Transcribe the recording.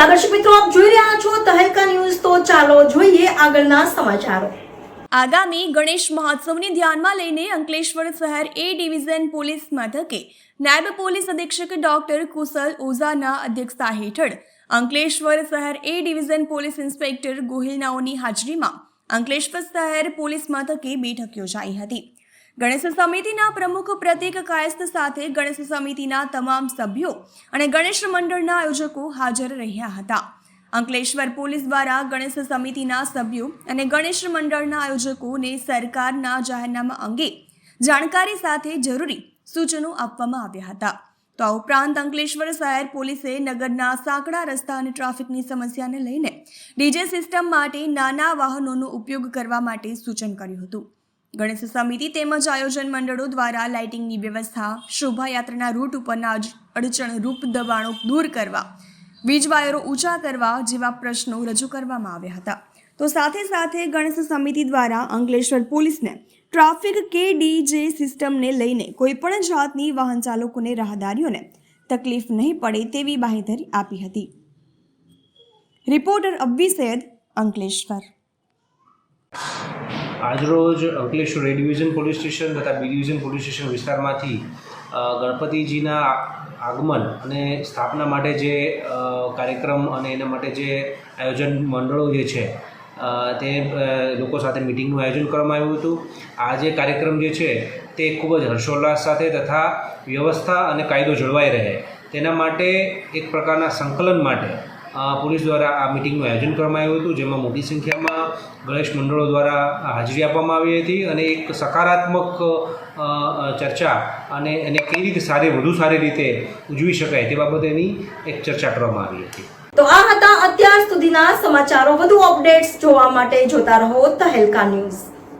નમસ્કાર મિત્રો, આપ જોઈ રહ્યા છો તહેલકા ન્યૂઝ. તો ચાલો જોઈએ આગળના સમાચારો. આગામી ગણેશ મહોત્સવને ધ્યાનમાં લઈને અંકલેશ્વર શહેર એ ડિવિઝન પોલીસ મથકે નાયબ પોલીસ અધિક્ષક ડોક્ટર કુશલ ઓઝાના અધ્યક્ષતા હેઠળ અંકલેશ્વર શહેર એ ડિવિઝન પોલીસ ઇન્સ્પેક્ટર ગોહિલનાઓની હાજરીમાં અંકલેશ્વર શહેર પોલીસ મથકે બેઠક યોજાઈ હતી. ગણેશ સમિતિના પ્રમુખ પ્રતિક કાયસ્થ સાથે ગણેશ સમિતિના તમામ સભ્યો અને ગણેશ મંડળના આયોજકો હાજર રહ્યા હતા. અંકલેશ્વર પોલીસ દ્વારા ગણેશ સમિતિના સભ્યો અને ગણેશ મંડળના આયોજકોને સરકારના જાહેરનામા અંગે જાણકારી સાથે જરૂરી સૂચનો આપવામાં આવ્યા હતા. તો આ ઉપરાંત અંકલેશ્વર શહેર પોલીસે નગરના સાંકડા રસ્તા અને ટ્રાફિકની સમસ્યાને લઈને ડીજે સિસ્ટમ માટે નાના વાહનોનો ઉપયોગ કરવા માટે સૂચન કર્યું હતું. ગણેશ સમિતિ તેમજ આયોજન મંડળો દ્વારા લાઇટિંગની વ્યવસ્થા, શોભાયાત્રાના રૂટ ઉપરના અડચણ અડચણરૂપ દબાણો દૂર કરવા, વીજ વાયરો ઊંચા કરવા જેવા પ્રશ્નો રજૂ કરવામાં આવ્યા હતા. તો સાથે સાથે ગણેશ સમિતિ દ્વારા અંકલેશ્વર પોલીસને ટ્રાફિક કે ડીજે સિસ્ટમને લઈને કોઈપણ જાતની વાહન ચાલકોને રાહદારીઓને તકલીફ નહીં પડે તેવી બાંહેધરી આપી હતી. રિપોર્ટર અબ્બી સૈયદ અંકલેશ્વર. આજરોજ Ankleshwar A division police station તથા બી ડિવિઝન પોલીસ સ્ટેશન વિસ્તારમાંથી ગણપતિજીના આગમન અને સ્થાપના માટે જે કાર્યક્રમ અને એના માટે જે આયોજન મંડળો જે છે તે લોકો સાથે મિટિંગનું આયોજન કરવામાં આવ્યું હતું. આ જે કાર્યક્રમ જે છે, તે ખૂબ જ હર્ષોલ્લાસ સાથે તથા વ્યવસ્થા અને કાયદો જળવાઈ રહે. તેના માટે એક પ્રકારના સંકલન માટે પોલીસ દ્વારા આ મિટિંગનું આયોજન કરવામાં આવ્યું હતું, જેમાં મોટી સંખ્યામાં ગણેશ મંડળો દ્વારા હાજરી આપવામાં આવી હતી અને એક સકારાત્મક ચર્ચા અને એને કઈ રીતે સારી, વધુ સારી રીતે ઉજવી શકાય તે બાબતેની એક ચર્ચા કરવામાં આવી હતી. તો આ હતા અત્યાર સુધીના સમાચારો. વધુ અપડેટ્સ જોવા માટે જોતા રહો તહેલકા ન્યૂઝ.